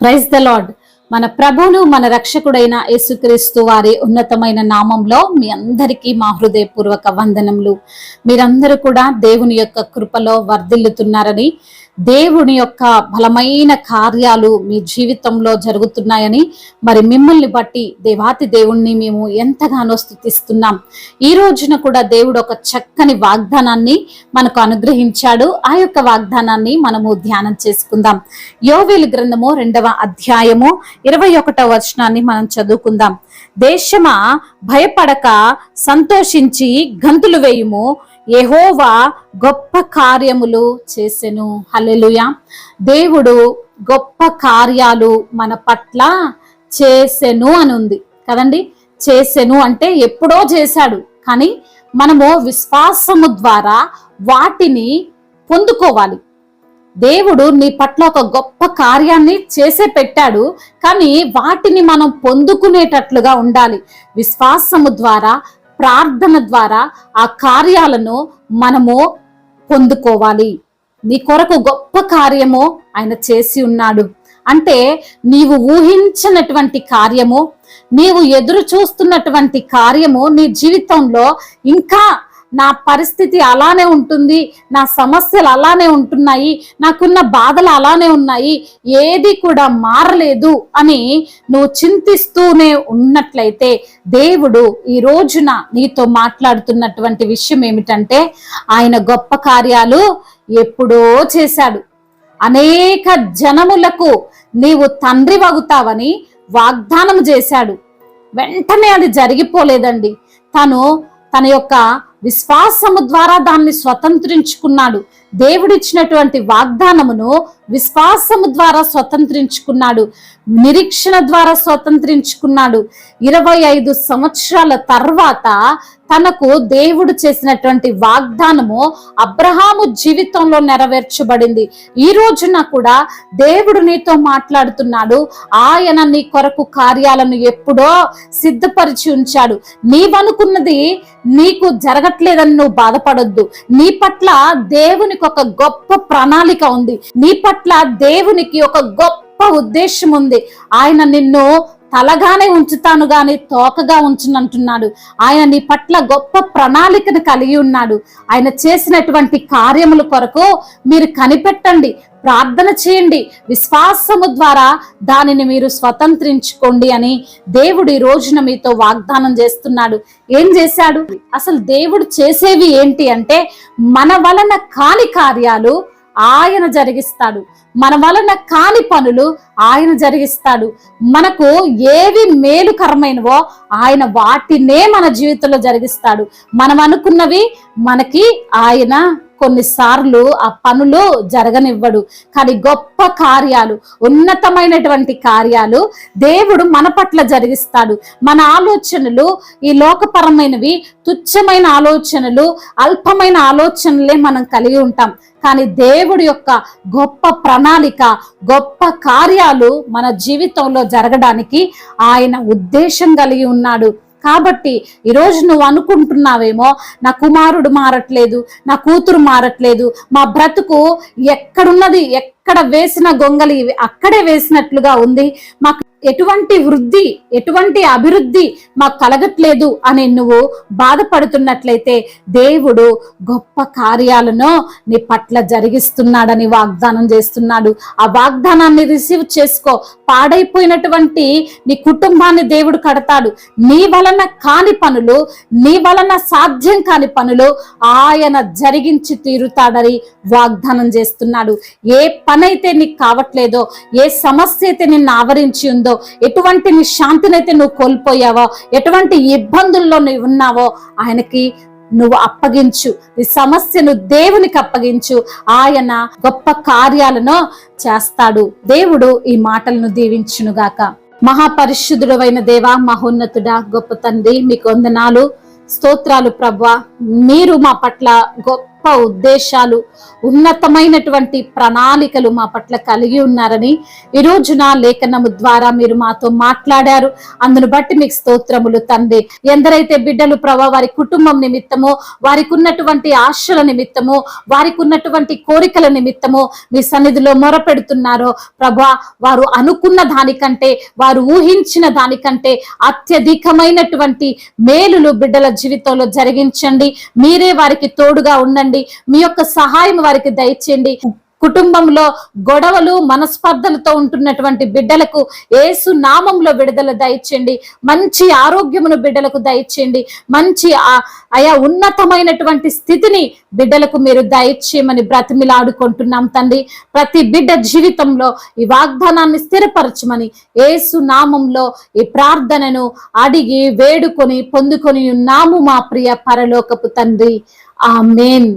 Praise the lord మన ప్రభువును మన రక్షకుడైన యేసుక్రీస్తు వారి ఉన్నతమైన నామంలో మీ అందరికీ మా హృదయపూర్వక వందనములు. మీరందరూ కూడా దేవుని యొక్క కృపలో వర్ధిల్లుతున్నారని దేవుని యొక్క బలమైన కార్యాలు మీ జీవితంలో జరుగుతున్నాయని మరి మిమ్మల్ని బట్టి దేవాతి దేవుణ్ణి మేము ఎంతగానో స్థుతిస్తున్నాం. ఈ రోజున కూడా దేవుడు ఒక చక్కని వాగ్దానాన్ని మనకు అనుగ్రహించాడు. ఆ యొక్క వాగ్దానాన్ని మనము ధ్యానం చేసుకుందాం. యోవేలు గ్రంథము రెండవ అధ్యాయము ఇరవై ఒకటవ వచనాన్ని మనం చదువుకుందాం. దేశమా భయపడక సంతోషించి గంతులు వేయుము. ఎహోవా గొప్ప కార్యములు చేసెను. హల్లెలూయా. దేవుడు గొప్ప కార్యాలు మన పట్ల చేసెను అని ఉంది కదండి? చేసెను అంటే ఎప్పుడో చేశాడు. కానీ మనము విశ్వాసము ద్వారా వాటిని పొందుకోవాలి. దేవుడు నీ పట్ల ఒక గొప్ప కార్యాన్ని చేసే పెట్టాడు కానీ వాటిని మనం పొందుకునేటట్లుగా ఉండాలి. విశ్వాసము ద్వారా ప్రార్థన ద్వారా ఆ కార్యాలను మనము పొందుకోవాలి. నీ కొరకు గొప్ప కార్యము ఆయన చేసి ఉన్నాడు. అంటే నీవు ఊహించినటువంటి కార్యము నీవు ఎదురు చూస్తున్నటువంటి కార్యము నీ జీవితంలో ఇంకా నా పరిస్థితి అలానే ఉంటుంది నా సమస్యలు అలానే ఉంటున్నాయి నాకున్న బాధలు అలానే ఉన్నాయి ఏది కూడా మారలేదు అని నువ్వు చింతిస్తూనే ఉన్నట్లయితే దేవుడు ఈ రోజున నీతో మాట్లాడుతున్నటువంటి విషయం ఏమిటంటే ఆయన గొప్ప కార్యాలు ఎప్పుడో చేశాడు. అనేక జనములకు నీవు తండ్రి వగుతావని వాగ్దానం చేశాడు. వెంటనే అది జరిగిపోలేదండి. తను తన యొక్క విశ్వాసము ద్వారా దాన్ని స్వతంత్రించుకున్నాడు. దేవుడిచ్చినటువంటి వాగ్దానమును విశ్వాసము ద్వారా స్వతంత్రించుకున్నాడు. నిరీక్షణ ద్వారా స్వతంత్రించుకున్నాడు. ఇరవై ఐదు సంవత్సరాల తర్వాత తనకు దేవుడు చేసినటువంటి వాగ్దానము అబ్రహాము జీవితంలో నెరవేర్చబడింది. ఈ రోజున కూడా దేవుడు నీతో మాట్లాడుతున్నాడు. ఆయన నీ కొరకు కార్యాలను ఎప్పుడో సిద్ధపరిచి ఉంచాడు. నీవనుకున్నది నీకు జరగ జరగట్లేదని నువ్వు బాధపడొద్దు. నీ పట్ల దేవునికి ఒక గొప్ప ప్రణాళిక ఉంది. నీ పట్ల దేవునికి ఒక గొప్ప ఉద్దేశం ఉంది. ఆయన నిన్ను తలగానే ఉంచుతాను గాని తోకగా ఉంచునంటున్నాడు. ఆయన నీ పట్ల గొప్ప ప్రణాళికను కలిగి ఉన్నాడు. ఆయన చేసినటువంటి కార్యముల కొరకు మీరు కనిపెట్టండి ప్రార్థన చేయండి. విశ్వాసము ద్వారా దానిని మీరు స్వతంత్రించుకోండి అని దేవుడు ఈ రోజున మీతో వాగ్దానం చేస్తున్నాడు. ఏం చేశాడు? అసలు దేవుడు చేసేవి ఏంటి అంటే మన వలన కాని కార్యాలు ఆయన జరిగిస్తాడు. మన వలన కాని పనులు ఆయన జరిగిస్తాడు. మనకు ఏవి మేలుకరమైనవో ఆయన వాటినే మన జీవితంలో జరిగిస్తాడు. మనం అనుకున్నవి మనకి ఆయన కొన్నిసార్లు ఆ పనులు జరగనివ్వడు. కానీ గొప్ప కార్యాలు ఉన్నతమైనటువంటి కార్యాలు దేవుడు మన పట్ల జరిగిస్తాడు. మన ఆలోచనలు ఈ లోకపరమైనవి తుచ్చమైన ఆలోచనలు అల్పమైన ఆలోచనలే మనం కలిగి ఉంటాం. కానీ దేవుడి యొక్క గొప్ప ప్రణాళిక గొప్ప కార్యాలు మన జీవితంలో జరగడానికి ఆయన ఉద్దేశం కలిగి ఉన్నాడు. కాబట్టి ఈరోజు నువ్వు అనుకుంటున్నావేమో నా కుమారుడు మారట్లేదు నా కూతురు మారట్లేదు మా బ్రతుకు ఎక్కడున్నది ఎక్కడ వేసిన గొంగలి అక్కడే వేసినట్లుగా ఉంది. మాకు ఎటువంటి వృద్ధి ఎటువంటి అభివృద్ధి మాకు కలగట్లేదు అని నువ్వు బాధపడుతున్నట్లయితే దేవుడు గొప్ప కార్యాలను నీ పట్ల జరిగిస్తున్నాడని వాగ్దానం చేస్తున్నాడు. ఆ వాగ్దానాన్ని రిసీవ్ చేసుకో. పాడైపోయినటువంటి నీ కుటుంబాన్ని దేవుడు కడతాడు. నీ వలన కాని పనులు నీ వలన సాధ్యం కాని పనులు ఆయన జరిగించి తీరుతాడని వాగ్దానం చేస్తున్నాడు. ఏ పనైతే నీకు కావట్లేదో ఏ సమస్య అయితే నిన్ను ఆవరించి ఉందో ఎటువంటి నీ శాంతినైతే నువ్వు కోల్పోయావో? ఎటువంటి ఇబ్బందుల్లో నువ్వు ఉన్నావో? ఆయనకి నువ్వు అప్పగించు. నీ సమస్యను దేవునికి అప్పగించు. ఆయన గొప్ప కార్యాలను చేస్తాడు. దేవుడు ఈ మాటలను దీవించునుగాక. మహాపరిశుద్ధుడైన దేవా మహోన్నతుడా గొప్ప తండ్రి మీకు వందనాలు. స్తోత్రాలు ప్రభ. మీరు మా పట్ల గొప్ప గొప్ప ఉద్దేశాలు ఉన్నతమైనటువంటి ప్రణాళికలు మా పట్ల కలిగి ఉన్నారని ఈ రోజున లేఖనము ద్వారా మీరు మాతో మాట్లాడారు. అందును బట్టి మీకు స్తోత్రములు తండ్రి. ఎందరైతే బిడ్డలు ప్రభా వారి కుటుంబం నిమిత్తము వారికి ఉన్నటువంటి ఆశల నిమిత్తము వారికి ఉన్నటువంటి కోరికల నిమిత్తము మీ సన్నిధిలో మొరపెడుతున్నారో ప్రభా వారు అనుకున్న దానికంటే వారు ఊహించిన దానికంటే అత్యధికమైనటువంటి మేలులు బిడ్డల జీవితంలో జరిగించండి. మీరే వారికి తోడుగా ఉండండి. మీ యొక్క సహాయం వారికి దయచేయండి. కుటుంబంలో గొడవలు మనస్పర్ధలతో ఉంటున్నటువంటి బిడ్డలకు ఏసు నామంలో విడుదల దయచేయండి. మంచి ఆరోగ్యమును బిడ్డలకు దయచేయండి. మంచి ఆ- ఆయా ఉన్నతమైనటువంటి స్థితిని బిడ్డలకు మీరు దయచేయమని బ్రతిమిలాడుకుంటున్నాం తండ్రి. ప్రతి బిడ్డ జీవితంలో ఈ వాగ్దానాన్ని స్థిరపరచమని ఏసు నామంలో ఈ ప్రార్థనను అడిగి వేడుకొని పొందుకొని ఉన్నాము మా ప్రియ పరలోకపు తండ్రి. ఆ ఆమెన్.